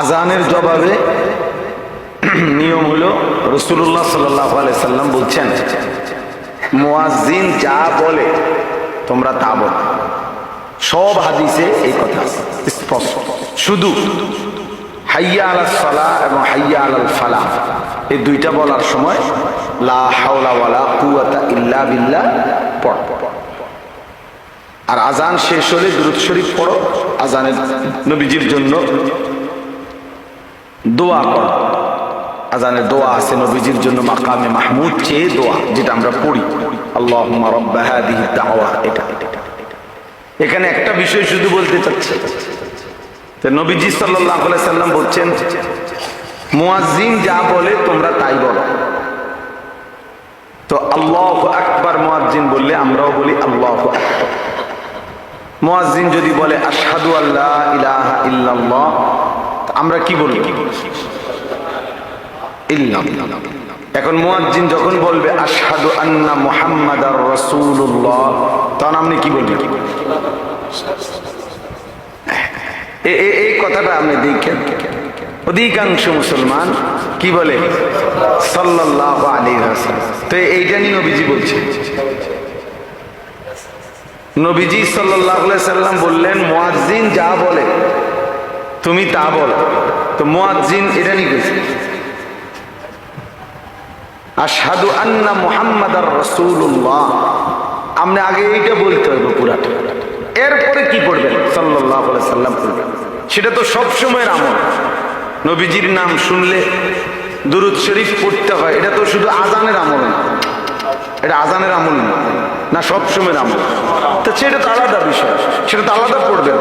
আজানের জবাবে নিয়ম হলো রসুল্লাহ সাল্লাহ সাল্লাম বলছেন, মুয়াজ্জিন যা বলে তোমরা তা বলো। সব হাদিসে এই কথা স্পষ্ট। শুধু হাইয়া আলাল সালা এবং হাইয়া আলাল ফালা, এই দুইটা বলার সময় লা হাওলা ওয়ালা কুয়াতা ইল্লা বিল্লাহ পড়। আর আজান শেষ হলে দুরুদ শরীফ পড়ো, আজানের নবীজির জন্য দোয়া করো। আজানের দোয়া আছে নবীজির জন্য মাকামে মাহমুদ চেয়ে দোয়া, যেটা আমরা পড়ি। আল্লাহ দাওয়া, এটা এখানে একটা বিষয় শুধু বলতে চাচ্ছে। নবীজি সাল্লাম বলছেন, মুয়াজ্জিন যা বলে তোমরা তাই বলো। তো আল্লাহ আকবার মুয়াজ্জিন বললে আমরাও বলি আল্লাহ আকবার। মুয়াজ্জিন যদি বলে, আশহাদু আল্লাহ ইলাহা ইল্লাল্লাহ আমরা কি বলি এখন মুয়াজ্জিন যখন বলবে, আশহাদু আন্না মুহাম্মাদার রাসূলুল্লাহ তখন আপনি কি বলবেন? এই কথাটা আপনি দেখেন। অধিকাংশ মুসলমান কি বলে? সাল্লাহ আলী তো এইটা নিয়ে নবীজি বলছে নবীজি সাল্লাহ সাল্লাম বললেন, মুয়াজ্জিন যা বলে তুমি তা বলো। তো মুয়াজ্জিন এটা নিয়ে গেছে। আশহাদু আন্না মুহাম্মাদার রাসূলুল্লাহ। আপনি আগে এইটা বলতে হবে পুরাটা। এরপরে কি সাল্লাল্লাহু আলাইহি সাল্লাম করবেন সেটা তো সব সময়ের আমল। নবীজির নাম শুনলে দুরুদ শরীফ পড়তে হয়। এটা তো শুধু আজানের আমল না। এটা আজানের আমল না। না সব সময়ের আমল। তো সেটা তো আলাদা বিষয়। সেটা তো আলাদা পড়বেন।